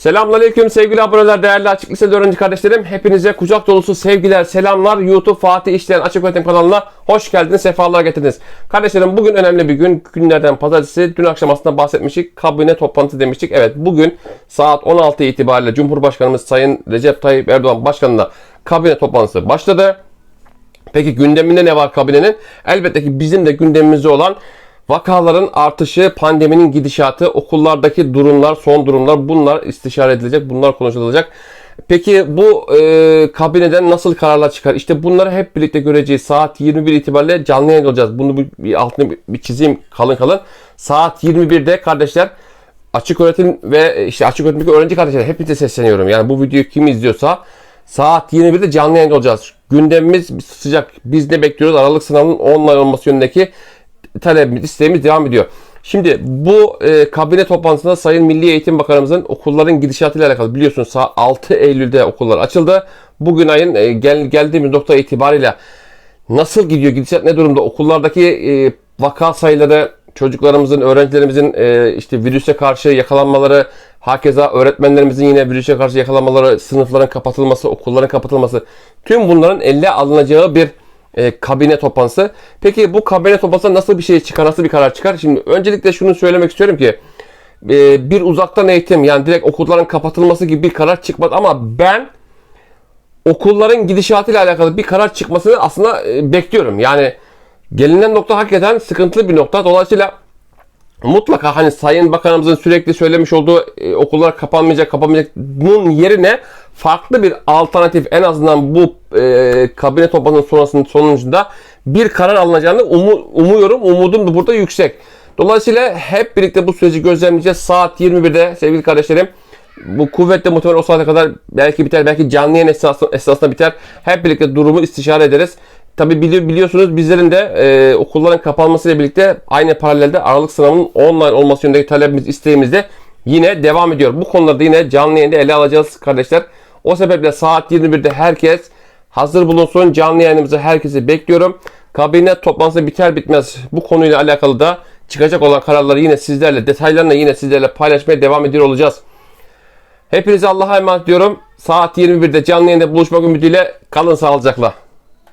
Selamünaleyküm sevgili aboneler, değerli açık lisede öğrenci kardeşlerim. Hepinize kucak dolusu sevgiler, selamlar. YouTube Fatih İşleyen Açık Öğretim kanalına hoş geldiniz, sefalar getirdiniz. Kardeşlerim bugün önemli bir gün. Günlerden pazartesi. Dün akşam aslında bahsetmiştik. Kabine toplantısı demiştik. Evet bugün saat 16 itibariyle Cumhurbaşkanımız Sayın Recep Tayyip Erdoğan Başkanı'nda kabine toplantısı başladı. Peki gündeminde ne var kabinenin? Elbette ki bizim de gündemimizde olan vakaların artışı, pandeminin gidişatı, okullardaki durumlar, son durumlar bunlar istişare edilecek, bunlar konuşulacak. Peki bu e, kabineden nasıl kararlar çıkar? İşte bunları hep birlikte göreceğiz. Saat 21 itibariyle canlı yayın olacağız. Bunu bir, bir altını bir, çizeyim kalın kalın. Saat 21'de kardeşler açık öğretim ve işte açık öğretimdeki öğrenci kardeşler hepinize sesleniyorum. Yani bu videoyu kim izliyorsa saat 21'de canlı yayın olacağız. Gündemimiz sıcak. Biz ne bekliyoruz? Aralık sınavının online olması yönündeki talebimiz, isteğimiz devam ediyor. Şimdi bu e, kabine toplantısında Sayın Milli Eğitim Bakanımızın okulların gidişatıyla alakalı biliyorsunuz saat 6 Eylül'de okullar açıldı. Bugün ayın e, gel, geldiğimiz nokta itibariyle nasıl gidiyor gidişat ne durumda okullardaki e, vaka sayıları çocuklarımızın öğrencilerimizin e, işte virüse karşı yakalanmaları hakeza öğretmenlerimizin yine virüse karşı yakalanmaları sınıfların kapatılması okulların kapatılması tüm bunların elle alınacağı bir e, kabine toplantısı. Peki bu kabine toplantısında nasıl bir şey çıkar, nasıl bir karar çıkar? Şimdi öncelikle şunu söylemek istiyorum ki e, bir uzaktan eğitim yani direkt okulların kapatılması gibi bir karar çıkmadı ama ben okulların gidişatıyla alakalı bir karar çıkmasını aslında e, bekliyorum. Yani gelinen nokta hakikaten sıkıntılı bir nokta. Dolayısıyla mutlaka hani Sayın Bakanımızın sürekli söylemiş olduğu e, okullar kapanmayacak, kapanmayacak bunun yerine farklı bir alternatif en azından bu e, kabine toplantısının sonrasının sonucunda bir karar alınacağını umu, umuyorum. Umudum da burada yüksek. Dolayısıyla hep birlikte bu süreci gözlemleyeceğiz. Saat 21'de sevgili kardeşlerim. Bu kuvvetle muhtemelen o saate kadar belki biter, belki canlı yayın esnasında, esnasında biter. Hep birlikte durumu istişare ederiz. Tabi bili- biliyorsunuz bizlerin de e, okulların kapanmasıyla birlikte aynı paralelde Aralık sınavının online olması yönündeki talebimiz, isteğimiz de yine devam ediyor. Bu konuları da yine canlı yayında ele alacağız kardeşler. O sebeple saat 21'de herkes hazır bulunsun. Canlı yayınımızı herkesi bekliyorum. Kabine toplantısı biter bitmez bu konuyla alakalı da çıkacak olan kararları yine sizlerle, detaylarını yine sizlerle paylaşmaya devam ediyor olacağız. Hepinize Allah'a emanet diyorum. Saat 21'de canlı yayında buluşmak ümidiyle kalın sağlıcakla.